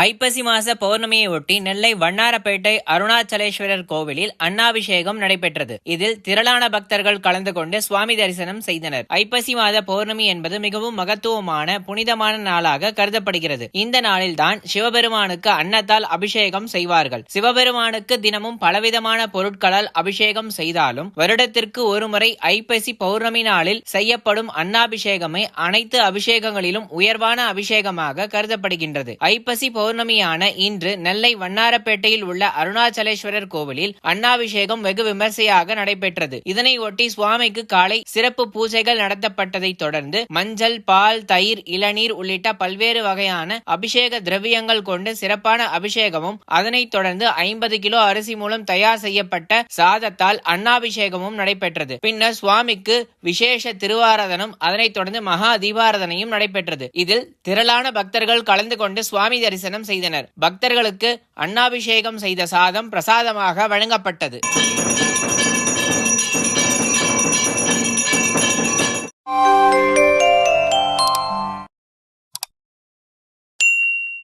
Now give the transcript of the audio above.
ஐப்பசி மாச பௌர்ணமியை ஒட்டி நெல்லை வண்ணாரப்பேட்டை அருணாச்சலேஸ்வரர் கோவிலில் அன்னாபிஷேகம் நடைபெற்றது. இதில் திரளான பக்தர்கள் கலந்து கொண்டு சுவாமி தரிசனம் செய்தனர். ஐப்பசி மாத பௌர்ணமி என்பது மிகவும் மகத்துவமான புனிதமான நாளாக கருதப்படுகிறது. இந்த நாளில் தான் சிவபெருமானுக்கு அன்னத்தால் அபிஷேகம் செய்வார்கள். சிவபெருமானுக்கு தினமும் பலவிதமான பொருட்களால் அபிஷேகம் செய்தாலும் வருடத்திற்கு ஒருமுறை ஐப்பசி பௌர்ணமி நாளில் செய்யப்படும் அன்னாபிஷேகமே அனைத்து அபிஷேகங்களிலும் உயர்வான அபிஷேகமாக கருதப்படுகின்றது. ஐப்பசி பௌர்ணமியான இன்று நெல்லை வண்ணாரப்பேட்டையில் உள்ள அருணாச்சலேஸ்வரர் கோவிலில் அண்ணாபிஷேகம் வெகு விமர்சையாக நடைபெற்றது. இதனை ஒட்டி சுவாமிக்கு காலை சிறப்பு பூஜைகள் நடத்தப்பட்டதை தொடர்ந்து மஞ்சள் பால் தயிர் இளநீர் உள்ளிட்ட பல்வேறு வகையான அபிஷேக திரவியங்கள் கொண்டு சிறப்பான அபிஷேகமும் அதனைத் தொடர்ந்து ஐம்பது கிலோ அரிசி மூலம் தயார் செய்யப்பட்ட சாதத்தால் அன்னாபிஷேகமும் நடைபெற்றது. பின்னர் சுவாமிக்கு விசேஷ திருவாரதனும் அதனைத் தொடர்ந்து மகா தீபாரதனையும் நடைபெற்றது. இதில் திரளான பக்தர்கள் கலந்து கொண்டு சுவாமி தரிசனம் செய்தனர். பக்தர்களுக்கு அன்னாபிஷேகம் செய்த சாதம் பிரசாதமாக வழங்கப்பட்டது.